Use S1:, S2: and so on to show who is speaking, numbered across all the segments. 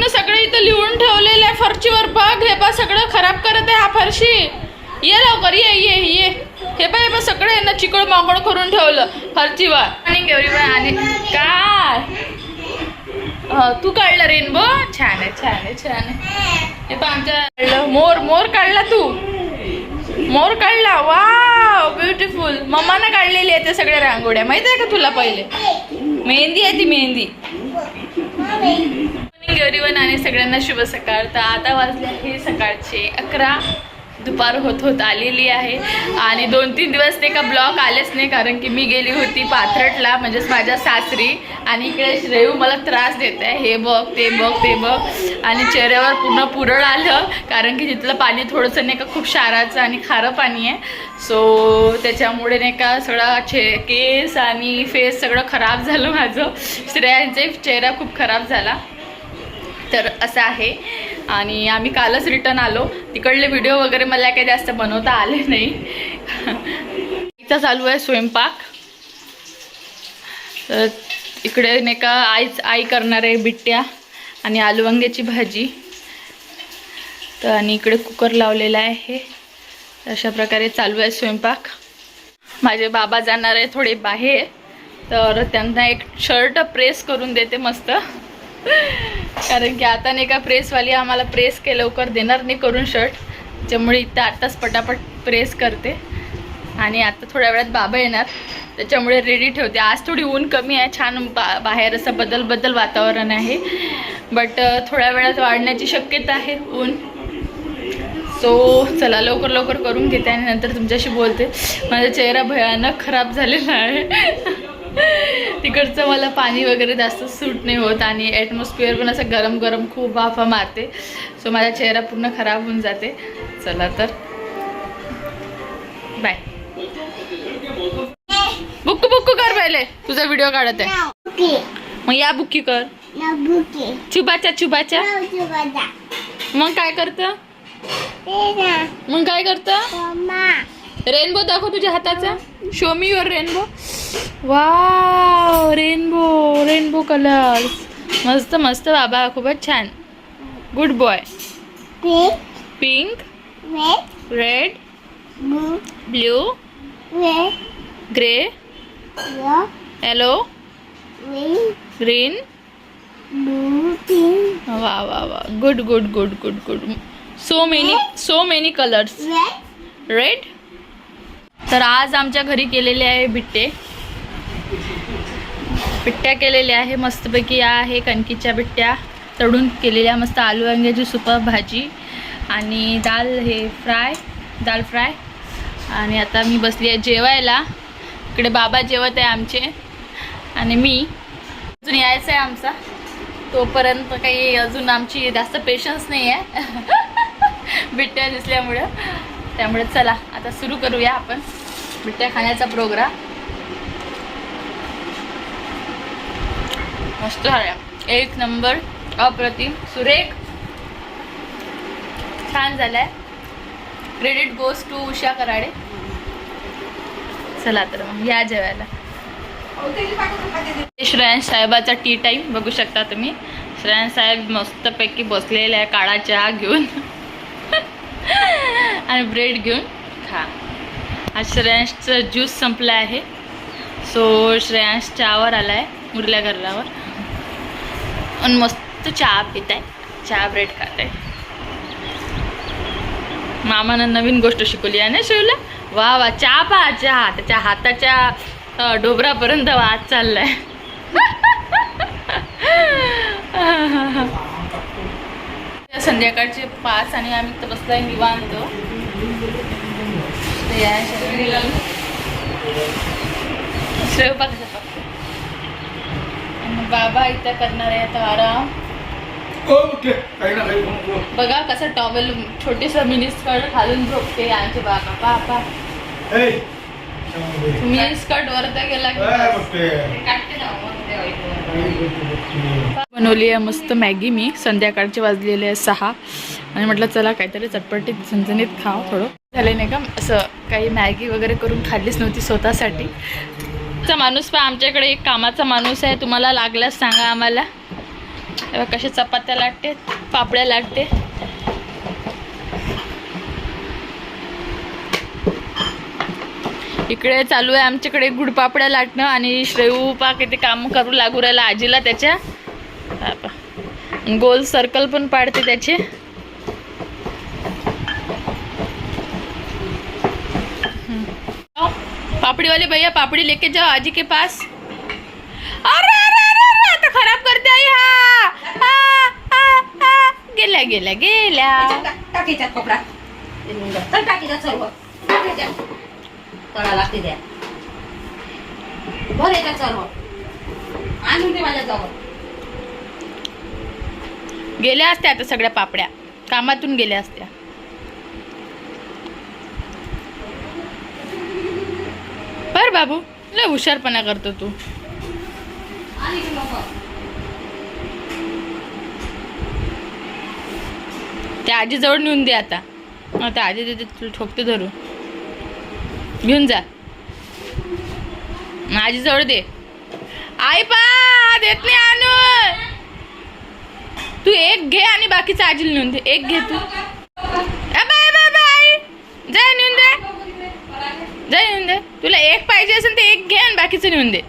S1: शिवनं सगळं इथं लिहून ठेवलेलं आहे. फरशीवर बघ हे बा सगळं खराब करत आहे हा फरशी. ये लवकर ये ये ये. हे बा हे बा सगळं यांना चिकळ चिकड माकड करून ठेवलं फरशीवर. आणि गौरीबाई आणि काय? तू काढलं रेनबो छान आहे छान आहे छान आहे. हे पण आमच्या मोर मोर काढला तू. मोर काढला. वा ब्युटिफुल मम्मानं काढलेली आहे ते सगळ्या रांगोळ्या. माहीत आहे का तुला पहिले? मेहंदी आहे ती मेहंदी. एवरीवन आणि सगळ्यांना शुभ सकाळ. तर आता वाजले आहे सकाळचे अकरा. दुपार होत होत आलेली आहे. आणि दोन तीन दिवस ते का ब्लॉक आलेच नाही कारण की मी गेली होती पाथरटला म्हणजेच माझ्या सासरी. आणि इकडे श्रेयू मला त्रास देत आहे. हे बघ ते बघ ते बघ. आणि चेहऱ्यावर पूर्ण पुरळ आलं कारण की तिथलं पाणी थोडंसं नाही का खूप शाराचं आणि खारं पाणी आहे. सो त्याच्यामुळे नाही का सगळा चे केस आणि फेस सगळं खराब झालं माझं. श्रेयांचे चेहरा खूप खराब झाला. तर असं आहे. आणि आम्ही कालच रिटर्न आलो. तिकडले व्हिडिओ वगैरे मला काही जास्त बनवता आले नाही. इथं चालू आहे स्वयंपाक. तर इकडे नाही का आईच आई करणार आहे बिट्ट्या आणि आलू वांग्याची भाजी. तर आणि इकडे कुकर लावलेला आहे. अशा प्रकारे चालू आहे स्वयंपाक. माझे बाबा जाणार आहे थोडे बाहेर. तर त्यांना एक शर्ट प्रेस करून देते मस्त. कारण की आता नाही का प्रेसवाली आम्हाला प्रेस के लवकर देणार नाही करून शर्ट. त्यामुळे इथं आत्ताच पटापट प्रेस करते. आणि आता थोड्या वेळात बाबा येणार. त्याच्यामुळे रेडी ठेवते. आज थोडी ऊन कमी आहे. छान बा बाहेर असं बदल बदल वातावरण आहे. बट थोड्या वेळात वाढण्याची शक्यता आहे ऊन. सो चला लवकर लवकर करून घेते आणि नंतर तुमच्याशी बोलते. माझा चेहरा भयानक खराब झालेला आहे. तिकडचं मला पाणी वगैरे जास्त सूट नाही होत आणि ॲटमॉस्फिअर पण असं गरम गरम खूप वाफा मारते. सो माझा चेहरा पूर्ण खराब होऊन जाते. चला तर. बाय बुक्कू बुक्कू कर पहिले. तुझा व्हिडिओ काढत. आहे मग या बुक्की कर. चुबाच्या चुबाच्या. मग काय करतं? मग काय करतं? रेनबो दाखव तुझ्या हाताचा. शो मी युअर रेनबो वा रेनबो रेनबो कलर्स मस्त मस्त बाबा खूपच छान. Good boy pink red blue grey yellow green वा वा वा good good good good good so many so many colours red तर आज आमच्या घरी केलेले आहे बिट्टे. बिट्ट्या केलेल्या आहे मस्तपैकी या आहे कणकीच्या बिट्ट्या तळून केलेल्या मस्त आलू वांग्याची सुपर भाजी आणि दाल हे फ्राय दाल फ्राय. आणि आता मी बसली आहे जेवायला. इकडे बाबा जेवत आहे आमचे आणि मी. अजून यायचं आहे आमचा. तोपर्यंत काही अजून आमची जास्त पेशन्स नाही आहे. बिट्ट्या दिसल्यामुळं. त्यामुळे चला आता सुरू करूया आपण. बिट्ट्या खाण्याचा प्रोग्राम मस्त झाल्या एक नंबर अप्रतिम सुरेख. छान झालाय. Credit goes to Usha Karade. चला तर मग या जेवायला. श्रेयांश साहेबाचा टी टाईम बघू शकता तुम्ही. श्रेयांश साहेब मस्तपैकी बसलेले आहे काळा चहा घेऊन. आणि ब्रेड घेऊन खा. आज श्रेयांशचं ज्यूस संपलं आहे. सो श्रेयांश चहावर आला आहे मुरल्या घरल्यावर आणि मस्त चहा पित आहे चहा ब्रेड खात आहे मामानं नवीन गोष्ट शिकवली आहे ना शिवला? वा वा चहा पहा चहा. त्याच्या हाताच्या डोबरापर्यंत वाद चाललाय. संध्याकाळचे पाच आणि आम्ही तर बसलाय निवांत. ते आहे शरीराला. स्वयंपाक स्वयंपाक. आणि बाबा इथं करणार आहे आता आराम.
S2: ओके काही ना काही नको.
S1: बघा कसं टॉवेल छोटीस मिनी स्कर्ट घालून झोपते आमचे बाबा. पापा
S2: ए,
S1: तुम्ही स्कर्ट वरत गेला. बनवली आहे मस्त मॅगी मी. संध्याकाळचे वाजलेले आहे सहा. आणि म्हटलं चला काहीतरी चटपटीत झणझणीत खाव थोडं. झालं नाही का असं काही मॅगी वगैरे करून खाल्लीच नव्हती स्वतःसाठी. चा माणूस पण आमच्याकडे एक कामाचा माणूस आहे. तुम्हाला लागल्यास सांगा आम्हाला. तेव्हा कशा चपात्या लागते पापड्या लागते. इकडे चालू आहे आमच्याकडे गुडपापड्या लाटणं आणि श्रेयू पा किती काम करू लागू राहिला आजीला त्याच्या. गोल सर्कल पण पाडते त्याचे. पापड़ी वाले भैया पापड़ी लेके जाओ आजी के पास। अरे अरे अरे अरे आता खराब करते आई हा हा, हा, हा. गेल्या गेल्या गेल्या
S3: कपडा तर सर्व तळा लागते द्या भर सर्व आणून माझ्या जवळ
S1: गेल्या असत्या आता सगळ्या पापड्या. कामातून गेल्या असत्या. कर बाबू लय हुशारपणा करतो तू. त्या आजीजवळ नेऊन दे आता. हा, त्या आजी देते तुला ठोकते धरू. घेऊन जा. आजीजवळ दे. आई पा देत नाही आणून. तू एक घे आणि बाकीचं आजीला नेऊन दे. एक घे तू ए बाय बाय बाय जा नेऊन दे जा नेऊन दे तुला एक पाहिजे असेल तर एक घे आणि बाकीचं नेऊन दे.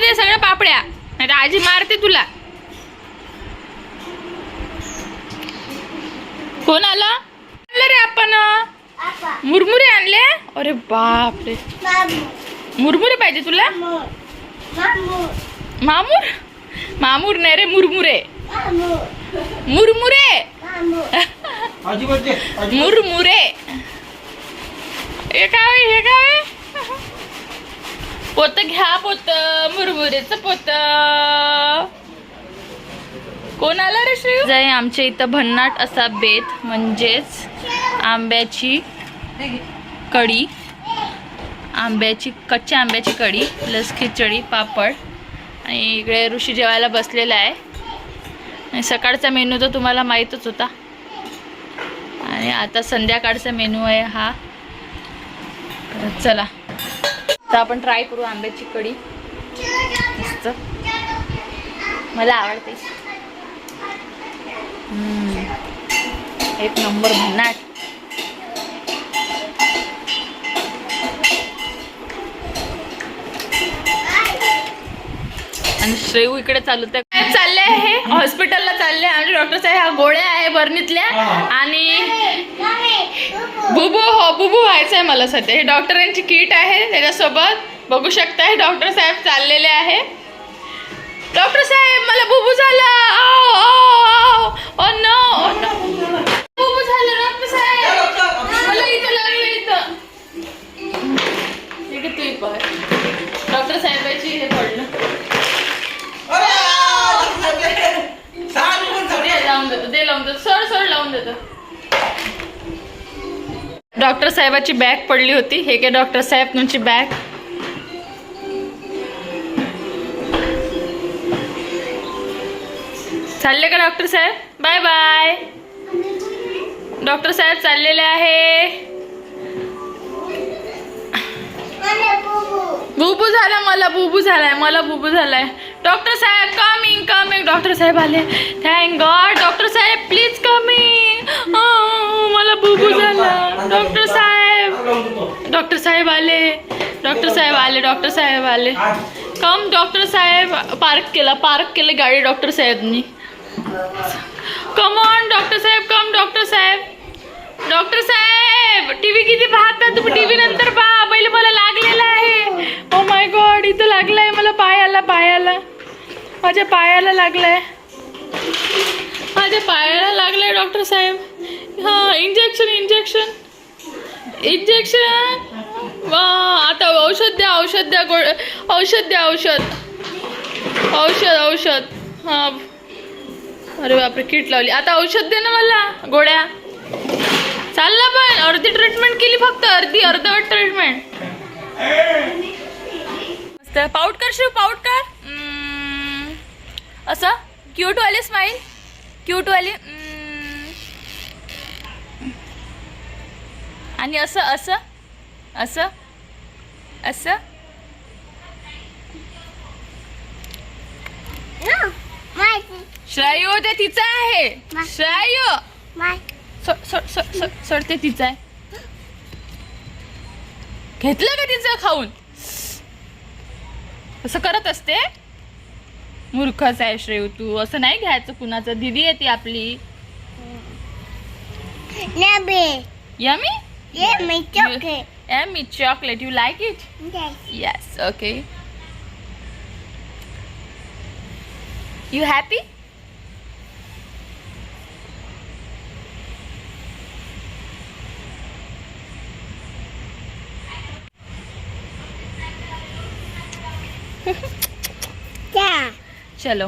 S1: दे सगळ्या पापड्या. नाही आजी मारते तुला. कोण आला? आणलं रे आपण. मुरमुरे आणले? अरे बापरे. मुरमुरे पाहिजे तुला? मामूर? मामूर नाही रे मुरमुरे. मुरमुरे? मुरमुरे. हे काय हे काय पोत घ्या पोत. मुरमुरेच पोत. कोण आला रे श्री जाय आमच्या इथं भन्नाट असा बेत म्हणजेच आंब्याची. कढी आंब्याची कच्च्या आंब्याची कढी प्लस खिचडी पापड. आणि इकडे ऋषी जेवायला बसलेला आहे. आणि सकाळचा मेनू तर तुम्हाला माहीतच होता. आणि आता संध्याकाळचा मेनू आहे हा. चला. तर आपण ट्राय करू आंब्याची कढी. मस्त. मला आवडते. एक नंबर भन्नाट. आणि श्रेयू इकडे चालू तर काय चालले आहे हॉस्पिटलला चालले आणि डॉक्टर साहेब ह्या गोळ्या आहे बर्नीतल्या आणि बुबू हो बुबू व्हायचं आहे मला सध्या. हे डॉक्टरांची किट आहे त्याच्यासोबत. बघू शकताय डॉक्टर साहेब चाललेले आहे. डॉक्टर साहेब मला बुबू झाला. ओ नो लावून देतो डॉक्टर साहेबाची बॅग पडली होती. हे काय डॉक्टर साहेब तुमची बॅग. चालले का डॉक्टर साहेब? Bye bye. डॉक्टर साहेब चाललेले आहे. बुबू झाला मला बुबू झालाय मला बुबू झालाय. डॉक्टर साहेब कमिंग कमिंग डॉक्टर साहेब आले. थँक गॉड डॉक्टर साहेब प्लीज कमिंग मला बुबू झाला. डॉक्टर साहेब. डॉक्टर साहेब आले. डॉक्टर साहेब आले डॉक्टर साहेब आले. कम डॉक्टर साहेब. पार्क केला पार्क केलं गाडी डॉक्टर साहेबनी. कम ऑन डॉक्टर साहेब कम डॉक्टर साहेब. डॉक्टर साहेब टीव्ही किती पाहता तुम्ही? टीव्ही नंतर पहा. पहिले मला लागलेला आहे. ओ माय गॉड इथं लागलाय मला पायाला पायाला. माझ्या पायाला लागलाय. माझ्या पायाला लागलंय डॉक्टर साहेब. हा इंजेक्शन इंजेक्शन इंजेक्शन वा आता औषध द्या औषध द्या गोळ औषध द्या औषध. औषध औषध. हां. अरे बापरे किट लावली. आता औषध दे ना मला गोळ्या. चालला पण अर्धी ट्रीटमेंट केली फक्त अर्धी अर्धवट ट्रीटमेंट मस्त. पाऊट कर शिव पाऊट कर. असं? क्यूट वाले स्माईल क्यूट वाली? हम्म. आणि असं असं? असं? असं? श्रायू ते तिचं आहे. श्रायू. सोड सोड सोड सोड सोड ते तिचं आहे. घेतलं का तिचं खाऊन? असं करत असते? मूर्खच आहे श्रेयू तू. असं नाही घ्यायचं कुणाचं. दिदी येते आपली. Chocolate you like it yes okay you happy Yeah. चलो।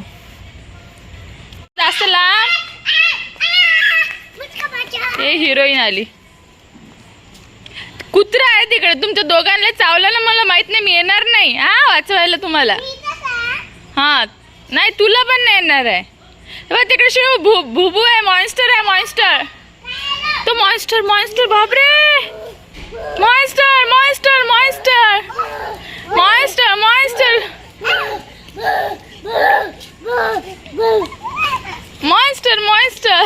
S1: जास्त लांब? हे हिरोईन आली. कुत्रा आहे तिकडे. तुमच्या दोघांना चावला ना मला माहीत नाही मी येणार नाही. हा वाचवायला तुम्हाला. हा नाही तुला पण नाही येणार आहे. हे बघ तिकडे शिव भू भुबू आहे मॉन्स्टर आहे मॉन्स्टर तो मॉन्स्टर मॉन्स्टर बापरे. Monster monster monster monster monster monster monster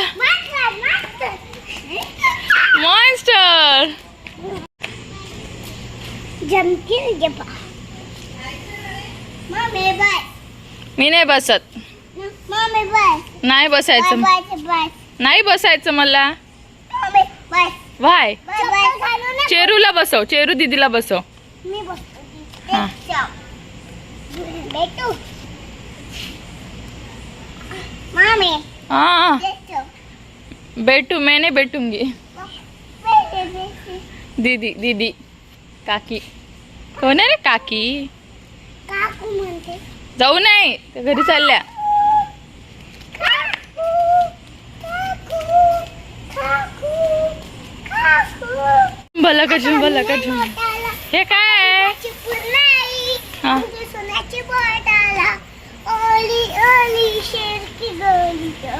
S1: monster
S4: जमतील
S1: मी नाही बसत. नाही बसायचं. नाही बसायचं मला.
S4: भाय
S1: चेरूला बसव चेरू दिदीला बसव.
S4: मी बसतो.
S1: हाँ बैठू मैं नहीं बैठूंगी दीदी दीदी काकी. कोण आहे रे काकी? जाऊ नाही त्या घरी चालल्या. भला का झुंबला का
S4: झुंब
S1: हे काय हा.
S4: early, early, Shirky Girlie.